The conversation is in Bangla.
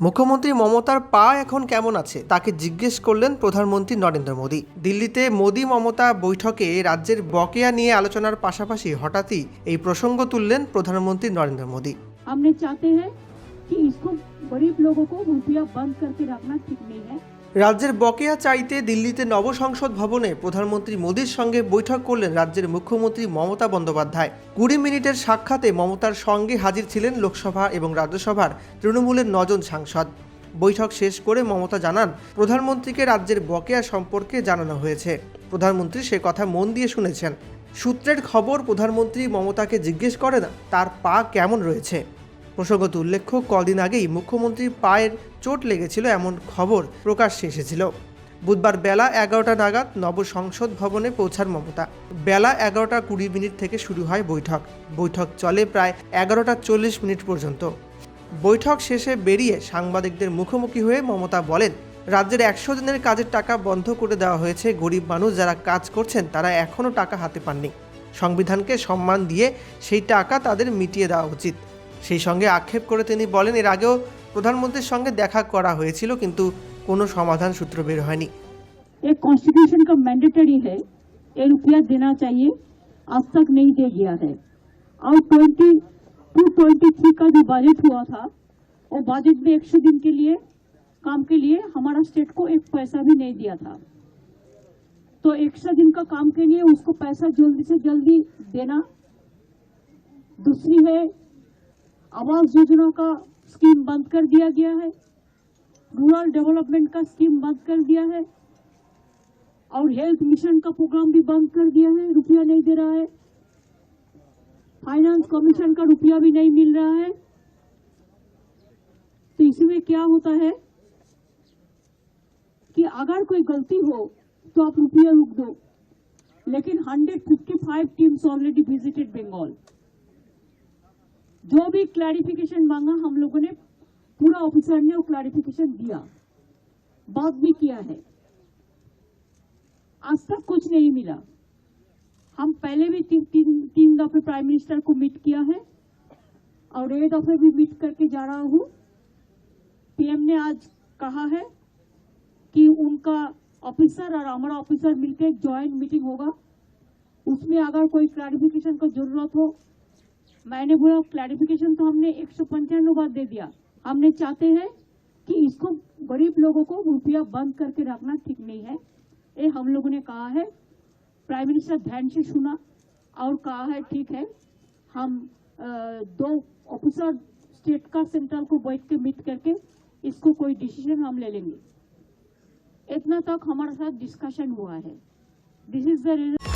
মুখ্যমন্ত্রী মমতার পা এখন কেমন আছে তাকে জিজ্ঞেস করলেন প্রধানমন্ত্রী নরেন্দ্র মোদী দিল্লিতে মোদী মমতা বৈঠকে রাজ্যের বকেয়া নিয়ে আলোচনার পাশাপাশি হঠাৎই এই প্রসঙ্গ তুললেন প্রধানমন্ত্রী নরেন্দ্র মোদী हमने चाहते हैं कि इसको गरीब लोगों को रुपया बंद करके रखना ठीक नहीं है রাজ্যের বকেয়া চাইতে দিল্লিতে নবসংসদ ভবনে প্রধানমন্ত্রী মোদীর সঙ্গে বৈঠক করলেন রাজ্যের মুখ্যমন্ত্রী মমতা বন্দ্যোপাধ্যায়। কুড়ি মিনিটের সাক্ষাতে মমতার সঙ্গে হাজির ছিলেন লোকসভা এবং রাজ্যসভার তৃণমূলের নজন সাংসদ। বৈঠক শেষ করে মমতা জানান, প্রধানমন্ত্রীকে রাজ্যের বকেয়া সম্পর্কে জানানো হয়েছে। প্রধানমন্ত্রী সে কথা মন দিয়ে শুনেছেন। সূত্রের খবর, প্রধানমন্ত্রী মমতাকে জিজ্ঞেস করেন, তার পা কেমন রয়েছে? প্রসঙ্গত উল্লেখ্য, কদিন আগেই মুখ্যমন্ত্রীর পায়ের চোট লেগেছিল এমন খবর প্রকাশ্যে এসেছিল। বুধবার বেলা এগারোটা নাগাদ নব সংসদ ভবনে পৌঁছার মমতা। বেলা এগারোটা কুড়ি মিনিট থেকে শুরু হয় বৈঠক। বৈঠক চলে প্রায় এগারোটা চল্লিশ মিনিট পর্যন্ত। বৈঠক শেষে বেরিয়ে সাংবাদিকদের মুখোমুখি হয়ে মমতা বলেন, রাজ্যের একশো দিনের কাজের টাকা বন্ধ করে দেওয়া হয়েছে। গরিব মানুষ যারা কাজ করছেন, তারা এখনও টাকা হাতে পাননি। সংবিধানকে সম্মান দিয়ে সেই টাকা তাদের মিটিয়ে দেওয়া উচিত। সেই সঙ্গে আক্ষেপ করে তিনি বলেন এর আগেও প্রধানমন্ত্রীর সঙ্গে দেখা করা হয়েছিল কিন্তু কোনো সমাধান সূত্র বের হয়নি एक कॉन्स्टिट्यूशन का मैंडेटरी है ये रुपया देना चाहिए आज तक नहीं दे गया है और ट्वेंटी टू ट्वेंटी थ्री का जो बजट हुआ था वो बजट में एक सौ दिन के लिए काम के लिए हमारा स्टेट को एक पैसा भी नहीं दिया था तो एक सौ दिन का काम के लिए उसको पैसा जल्दी से जल्दी देना दूसरी है आवास योजना का स्कीम बंद कर दिया गया है। रूरल डेवलपमेंट का स्कीम बंद कर दिया है। और हेल्थ मिशन का प्रोग्राम भी बंद कर दिया है। रुपया नहीं दे रहा है। फाइनेंस कमीशन का रुपया भी नहीं मिल रहा है। तो इसमें क्या होता है कि अगर कोई गलती हो तो आप रुपया रुक दो। लेकिन 155 टीम्स ऑलरेडी विजिटेड बंगाल जो भी क्लैरिफिकेशन मांगा, हम लोगों ने पूरा ऑफिसर ने वो क्लैरिफिकेशन दिया। बात भी किया है। आज तक कुछ नहीं मिला। हम पहले भी तीन तीन तीन दफे प्राइम मिनिस्टर को मीट किया है और एक दफे भी मीट करके जा रहा हूँ। पीएम ने आज कहा है कि उनका ऑफिसर और हमारा ऑफिसर मिलकर ज्वाइंट मीटिंग होगा। उसमें अगर कोई क्लैरिफिकेशन का ज़रूरत हो मैंने बोला क्लैरिफिकेशन तो हमने एक सौ पंचानवे बार दे दिया। हमने चाहते हैं कि इसको गरीब लोगों को रुपया बंद करके रखना ठीक नहीं है। ये हम लोगों ने कहा है। प्राइम मिनिस्टर ध्यान से सुना और कहा है, ठीक है, हम दो ऑफिसर स्टेट का सेंट्रल को बैठ के मीट करके इसको कोई डिसीज़न हम ले लेंगे। इतना तक हमारे साथ डिस्कशन हुआ है। This is the